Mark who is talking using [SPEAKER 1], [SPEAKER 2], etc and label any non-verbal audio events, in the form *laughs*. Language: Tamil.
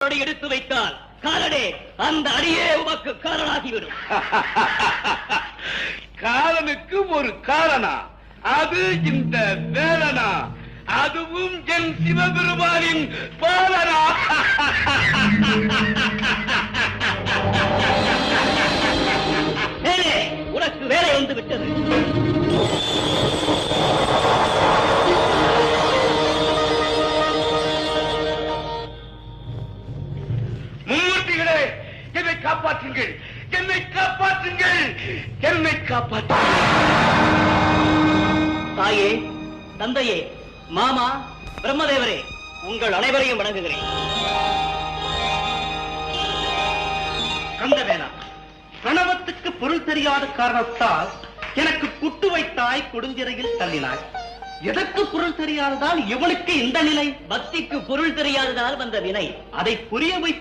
[SPEAKER 1] அடி எடுத்து வைத்தால் காலடே அந்த அடியே உமக்கு காரணாகிவிடும் *laughs*
[SPEAKER 2] காலனுக்கு ஒரு காரணா அது இந்த வேலனா? அதுவும் என் சிவபெருமானின் காப்பாற்றுங்கள். என்னை காப்பாற்றுங்கள். என்னை காப்பாற்றுங்கள்.
[SPEAKER 1] தாயே தந்தையே மாமா பிரம்மதேவரே உங்கள் அனைவரையும் வணங்குகிறேன்.
[SPEAKER 3] கந்தவேலா பிரணவத்துக்கு பொருள் தெரியாத காரணத்தால் எனக்கு குட்டு வைத்தாய் கொடுஞ்சிறையில் தள்ளினாய் எதற்கு பொருள் தெரியாததால் இவனுக்கு இந்த நிலை?
[SPEAKER 1] பக்திக்கு பொருள் தெரியாததால் வந்த வினை.
[SPEAKER 3] அதை புரிய வைத்து